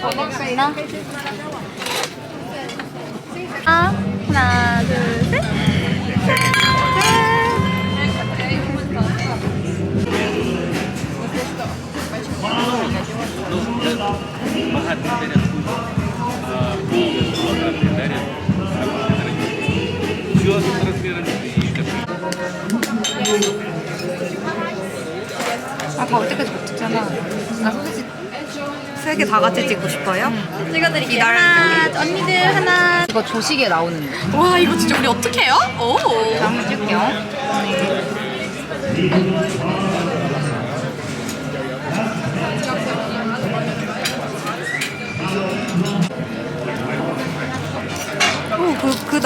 저녁 수이랑 아. 아, 다 어디까지 못 찍잖아. 나 소세지 세 개 다 같이 찍고 싶어요? 찍어드릴게요. 하나, 언니들 하나. 이거 조식에 나오는 거. 와 이거 진짜 우리 어떻게 해요? 오. 자, 한번 찍을게요.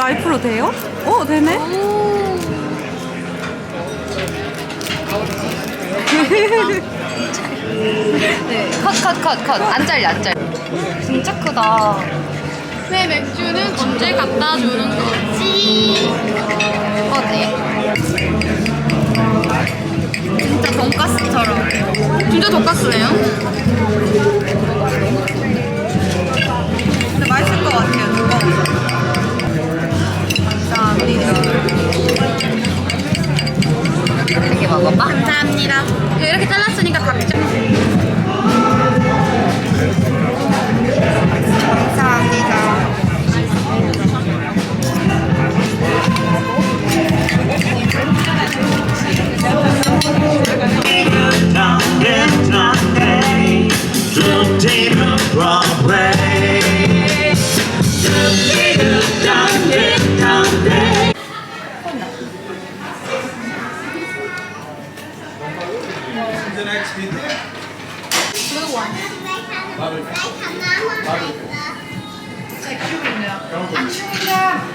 나이프로 돼요? 오, 되네? 네, 컷, 컷, 컷, 컷. 안 잘려, 안 잘려. 진짜 크다. 내 맥주는 언제 갖다 주는 거지? 어디?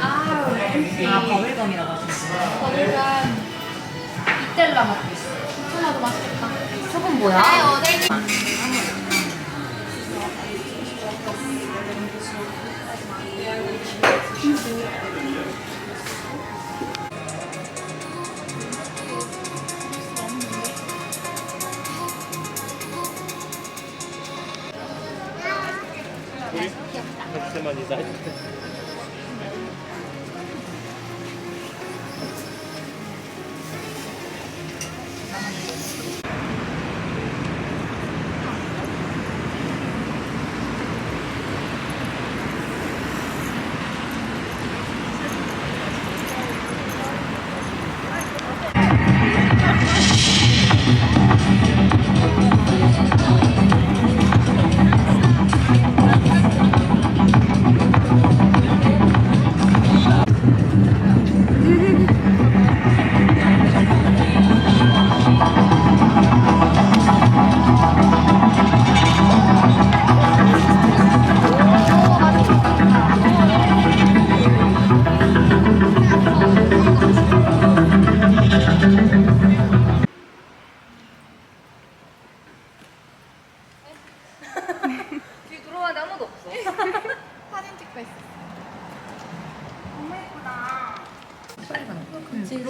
아, 버블감이라고 하셨어. 버블감. 이텔라 맛도 있어. 토마토 맛있겠다. 저건 뭐야? profissionalidade.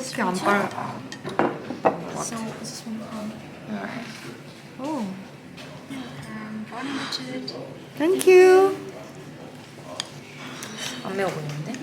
이렇게 안 빨. 오. 땡큐. 안 매워 보이는데?